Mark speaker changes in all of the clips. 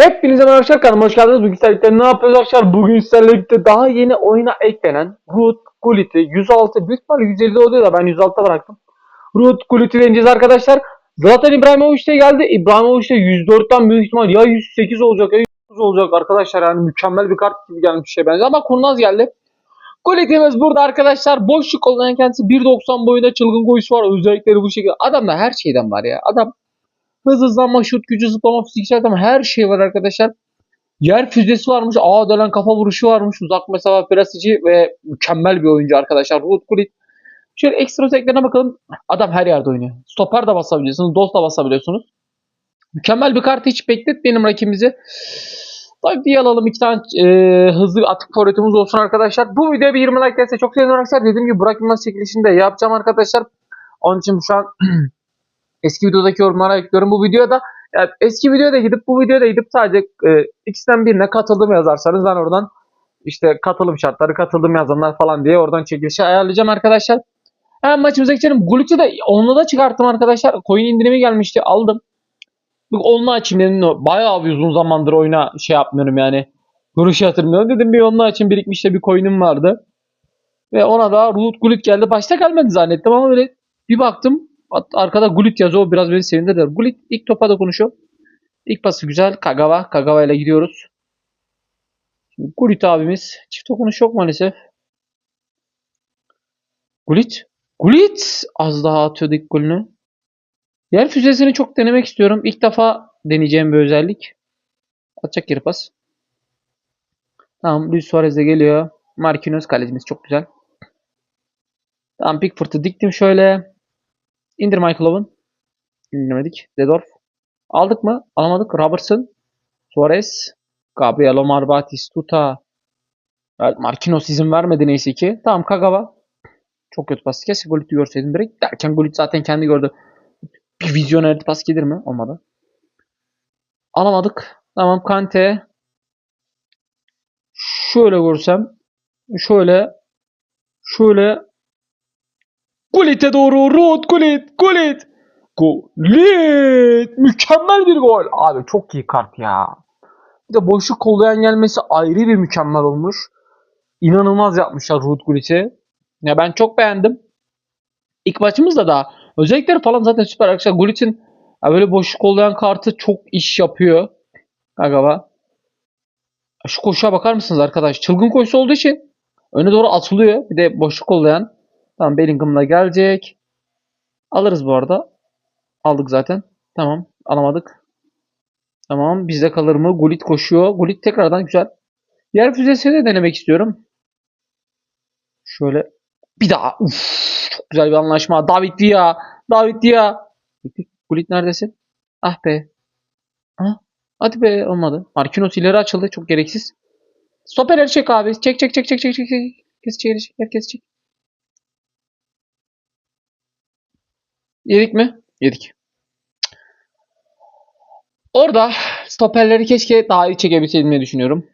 Speaker 1: Hepinize merhaba arkadaşlar hoş geldiniz. Bugün sizlerle ne yapıyoruz arkadaşlar? Bugün sizlerle daha yeni oyuna eklenen Root Gullit'i 106 büyük ihtimalle 150 oluyor da ben 106'da bıraktım. Root Gullit'i deneyeceğiz arkadaşlar. Zaten İbrahimovic de geldi. İbrahimovic de 104'ten büyük ihtimal ya 108 olacak ya 109 olacak arkadaşlar. Yani mükemmel bir kart gibi gelmiş bir şey benziyor ama kurnaz geldi. Gullit'imiz burada arkadaşlar. Boşluk olan kendisi 1.90 boyunda çılgın koyusu var. Özellikleri bu şekilde. Adamda her şeyden var ya. Adam Hız hızlanma, şut gücü, zıplama, fiziksel ama her şey var arkadaşlar. Yer füzesi varmış, ağa dönen kafa vuruşu varmış, uzak mesafe presici ve mükemmel bir oyuncu arkadaşlar. Ruud Gullit. Şöyle ekstra özelliklerine bakalım. Adam her yerde oynuyor. Stoper de basabiliyorsunuz, dost da basabiliyorsunuz. Mükemmel bir kart hiç bekletmeyelim rakibimizi. Tabii diye alalım iki tane e, hızlı atık forvetimiz olsun arkadaşlar. Bu videoya bir 20 like gelirse çok sevinirim arkadaşlar. Dediğim gibi Burak Yılmaz çekilişini de yapacağım arkadaşlar. Onun için şu an eski videodaki yorumlara ekliyorum. Bu videoda yani eski videoda gidip bu videoda gidip sadece e, ikisinden birine katıldım yazarsanız ben oradan işte katılım şartları katıldım yazanlar falan diye oradan çekilişi ayarlayacağım arkadaşlar. Hemen maçımıza geçelim. Gulit'i de onunla da çıkarttım arkadaşlar. Coin indirimi gelmişti aldım. Onunla açayım dedim. Bayağı bir uzun zamandır oyuna şey yapmıyorum yani. Vuruş yatırmıyorum. Dedim bir onunla açayım birikmiş de bir coin'im vardı. Ve ona da Root Gullit geldi. Başta gelmedi zannettim ama böyle bir baktım Arkada Gullit yazıyor. O biraz beni sevindirdi. Gullit ilk topa da konuşuyor. İlk pası güzel. Kagawa. Kagawa ile gidiyoruz. Şimdi Gullit abimiz. Çift dokunuş yok maalesef. Gullit. Gullit. Az daha atıyordu ilk golünü. Yer füzesini çok denemek istiyorum. İlk defa deneyeceğim bir özellik. Atacak geri pas. Tamam. Luis Suarez de geliyor. Marquinhos kalecimiz çok güzel. Tamam Pickford'u diktim şöyle. İndir Michael Owen. İndirmedik. Dedorf. Aldık mı? Alamadık. Robertson. Suarez. Gabriel Omar Batistuta. Marquinhos izin vermedi neyse ki. Tamam Kagawa. Çok kötü pas. Keşke Gullit'i görseydim direkt. Derken Gullit zaten kendi gördü. Bir vizyoner pas gelir mi? Olmadı. Alamadık. Tamam Kante. Şöyle görsem. Şöyle. Şöyle. Gullit'e doğru. Rod Gullit. Gullit. Gullit. Mükemmel bir gol. Abi çok iyi kart ya. Bir de boşluk kollayan gelmesi ayrı bir mükemmel olmuş. İnanılmaz yapmışlar Ruud Gullit'i. Ya ben çok beğendim. İlk maçımızda da özellikleri falan zaten süper arkadaşlar. Gullit'in ya böyle boşluk kollayan kartı çok iş yapıyor. Galiba. Şu koşuya bakar mısınız arkadaş? Çılgın koşusu olduğu için öne doğru atılıyor. Bir de boşluk kollayan. Tamam Bellingham'la gelecek. Alırız bu arada. Aldık zaten. Tamam. Alamadık. Tamam. Bizde kalır mı? Gullit koşuyor. Gullit tekrardan güzel. Yer füzesini de denemek istiyorum. Şöyle. Bir daha. Uf, çok güzel bir anlaşma. David Villa. David Villa. Gullit neredesin? Ah be. Ha? Hadi be olmadı. Marquinhos ileri açıldı. Çok gereksiz. Stoperleri çek abi. Çek çek çek çek çek çek. Herkes çek. Herkes çek. Yedik mi? Yedik. Orada stoperleri keşke daha iyi çekebilseydim diye düşünüyorum.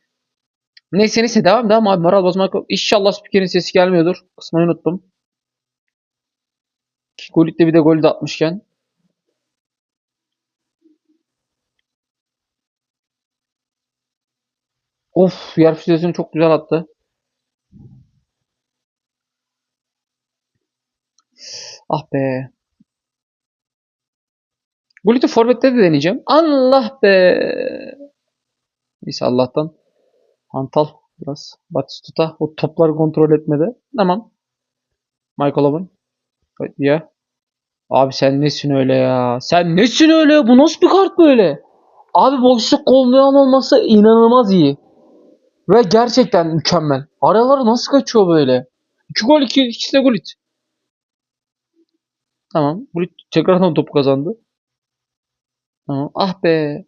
Speaker 1: Neyse neyse devam devam abi moral bozmak. İnşallah spikerin sesi gelmiyordur. Kısmayı unuttum. Golit'te bir de golü de atmışken. Of yer füzesini çok güzel attı. Ah be. Gulit'i forvette de deneyeceğim. Allah be. Neyse Allah'tan. Hantal biraz. Batistuta o topları kontrol etmedi. Tamam. Michael Owen. Ya. Abi sen nesin öyle ya? Sen nesin öyle? Bu nasıl bir kart böyle? Abi boşluk kollayan olması inanılmaz iyi. Ve gerçekten mükemmel. Araları nasıl kaçıyor böyle? 2 gol 2 ikisi de Gullit. Tamam. Gullit tekrardan top kazandı. Ah be.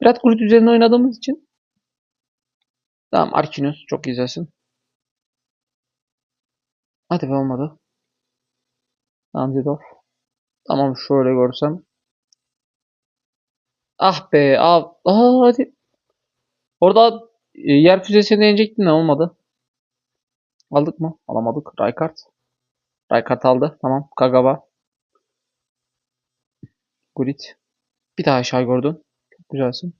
Speaker 1: Biraz Gullit üzerine oynadığımız için. Tamam Arkinos çok güzelsin. Hadi be olmadı. Tamam Zedorf. Tamam şöyle görsem. Ah be. Ah, Aa, hadi. Orada e, yer füzesini deneyecektin de olmadı. Aldık mı? Alamadık. Raykart. Raykart aldı. Tamam. Kagawa. Gullit. Bir daha aşağı gördün. Güzelsin.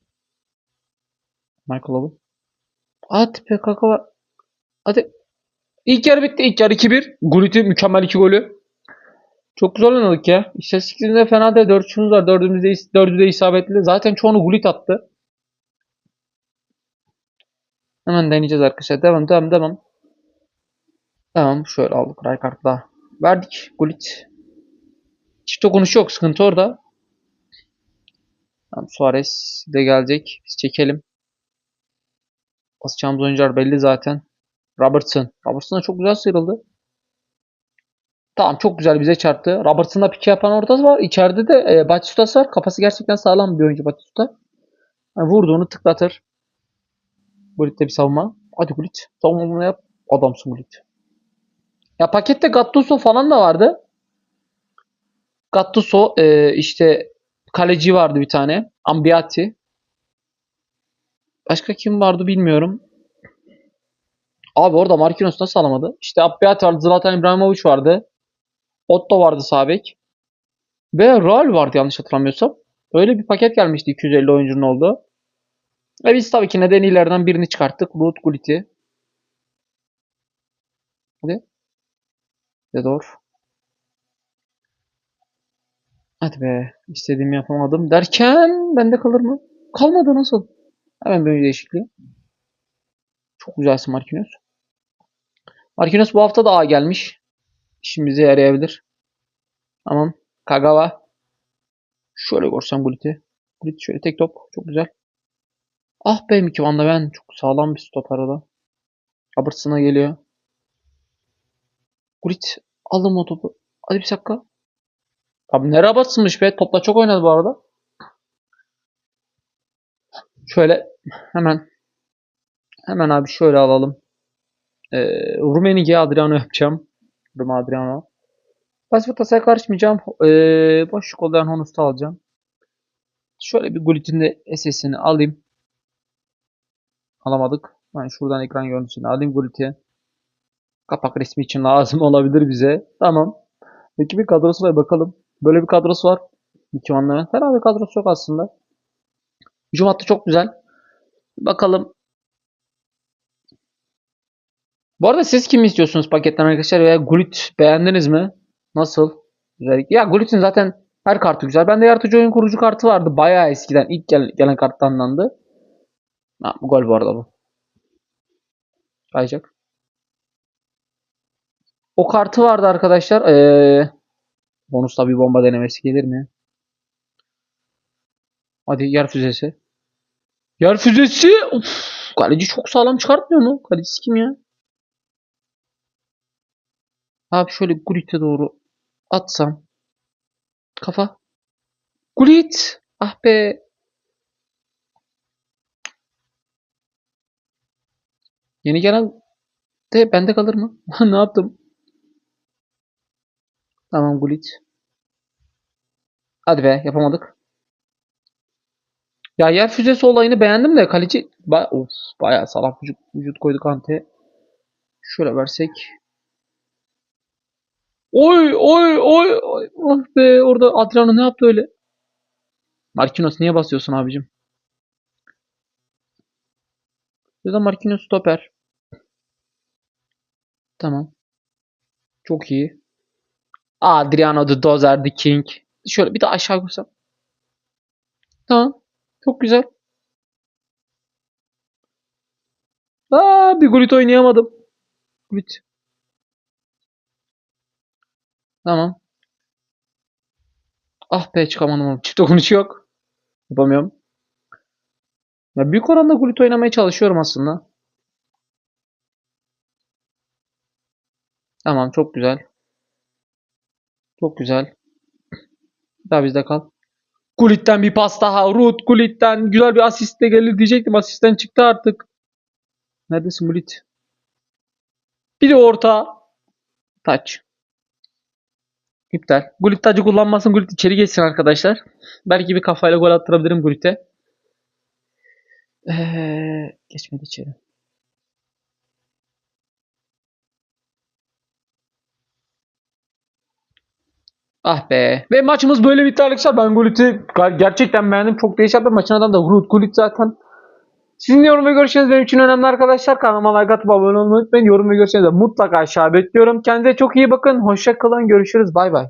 Speaker 1: Michael Owen. Hadi kaka var. Hadi. İlk yarı bitti. İlk yarı 2-1. Gulit'i mükemmel iki golü. Çok güzel oynadık ya. İstatistiklerinde fena. 4 şunuz var. Dördümüzde, dördü isabetli. Zaten çoğunu Gulit attı. Hemen deneyeceğiz arkadaşlar. Devam devam devam. Tamam şöyle aldık. Raykart daha. Verdik. Gulit. Çift dokunuş yok. Sıkıntı orada. Tamam, Suarez de gelecek. Biz çekelim. Basacağımız oyuncular belli zaten. Robertson. Robertson da çok güzel sıyrıldı. Tamam çok güzel bize çarptı. Robertson'da pike yapan ortası var. İçeride de e, Batistuta'sı var. Kafası gerçekten sağlam bir oyuncu Batistuta. Yani vurduğunu tıklatır. Gulit de bir savunma. Hadi Gulit. Savunma yap. Adamsın Gulit. Ya pakette Gattuso falan da vardı. Gattuso e, işte kaleci vardı bir tane. Ambiati. Başka kim vardı bilmiyorum. Abi orada Marquinhos nasıl alamadı? İşte Ambiati vardı. Zlatan İbrahimovic vardı. Otto vardı sabek. Ve Real vardı yanlış hatırlamıyorsam. Öyle bir paket gelmişti 250 oyuncunun olduğu. Ve biz tabii ki nedenilerden birini çıkarttık. Ruud Gullit'i. Hadi. Dedor. Hadi be. İstediğimi yapamadım derken bende kalır mı? Kalmadı nasıl? Hemen bir değişikliği. Çok güzelsin Marquinhos. Marquinhos bu hafta daha gelmiş. İşimize yarayabilir. Tamam. Kagawa. Şöyle görsem Gullit'i. Gullit şöyle tek top. Çok güzel. Ah be Miki Ven. Çok sağlam bir stoper o da. Robertson'a geliyor. Gullit. Aldım o topu. Hadi bir dakika. Abi ne Robertson'mış be. Topla çok oynadı bu arada. Şöyle hemen hemen abi şöyle alalım. Ee, Rumenige Adriano yapacağım. Rum Adriano. Tasaya karışmayacağım. Ee, boşluk olayan Honus'ta alacağım. Şöyle bir Gullit'in de SS'ini alayım. Alamadık. Ben şuradan ekran görüntüsünü alayım Gullit'i. Kapak resmi için lazım olabilir bize. Tamam. Peki bir kadrosu var bakalım. Böyle bir kadrosu var. İki manların. Fena bir kadrosu yok aslında. Hücum hattı çok güzel. Bakalım. Bu arada siz kimi istiyorsunuz paketten arkadaşlar veya Gullit beğendiniz mi? Nasıl? Güzel. Ya Gullit'in zaten her kartı güzel. Bende yaratıcı oyun kurucu kartı vardı. Bayağı eskiden. ilk gel gelen karttandandı. Ha, bu gol bu arada bu. Kayacak. O kartı vardı arkadaşlar. Ee, bonusla bir bomba denemesi gelir mi? Hadi yer füzesi. Yer füzesi. Of, kaleci çok sağlam çıkartmıyor mu? Kalecisi kim ya? Abi şöyle Gullit'e doğru atsam. Kafa. Gullit. Ah be. Yeni gelen de bende kalır mı? ne yaptım? Tamam Gullit. Hadi be yapamadık. Ya yer füzesi olayını beğendim de kaleci ba of, bayağı salak vücut, vücut koydu Kante. Şöyle versek. Oy oy oy oy. Oh be orada Adriano ne yaptı öyle? Marquinhos niye basıyorsun abicim? Burada Marquinhos stoper. Tamam. Çok iyi. Adriano the Dozer the King. Şöyle bir de aşağı koysam. Tamam. Çok güzel. Aa, bir Gullit oynayamadım. Gullit. Tamam. Ah be çıkamadım. Çift dokunuş yok. Yapamıyorum. Ya büyük oranda Gullit oynamaya çalışıyorum aslında. Tamam çok güzel. Çok güzel. Daha bizde kal. Gullit'ten bir pas daha. Ruud Gullit'ten güzel bir asist de gelir diyecektim. Asistten çıktı artık. Neredesin Gullit? Bir de orta. Taç. İptal. Gullit tacı kullanmasın. Gullit içeri geçsin arkadaşlar. Belki bir kafayla gol attırabilirim Gullit'e. Ee, geçmedi içeri. Ah be. Ve maçımız böyle bitti arkadaşlar. Ben Gullit'i ger- gerçekten beğendim. Çok değişik bir maçın adam da Gullit zaten. Sizin yorum ve görüşleriniz benim için önemli arkadaşlar. Kanalıma like atıp abone olmayı unutmayın. Yorum ve görüşlerinizi mutlaka aşağı bekliyorum. Kendinize çok iyi bakın. Hoşça kalın. Görüşürüz. Bay bay.